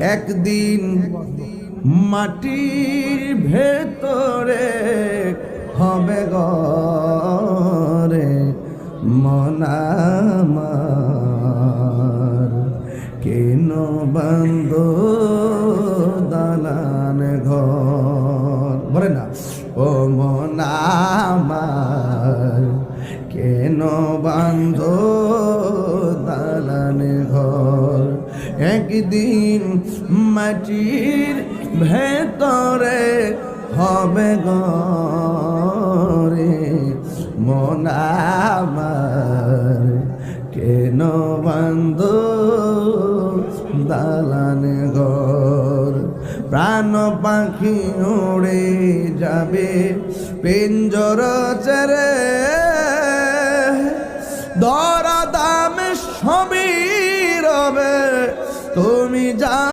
একদিন মাটির ভেতরে হবে গরে মনামার কেন বন্ধ দালান ঘর? বলে না। ও মনামার কেন বান্ধ একদিন মাটির ভেতরে হবে গরে মনামার কেন বান্ধ দালান ঘর? প্রাণ পাখি উড়ে যাবে পিঞ্জর চরে দল তুমি যা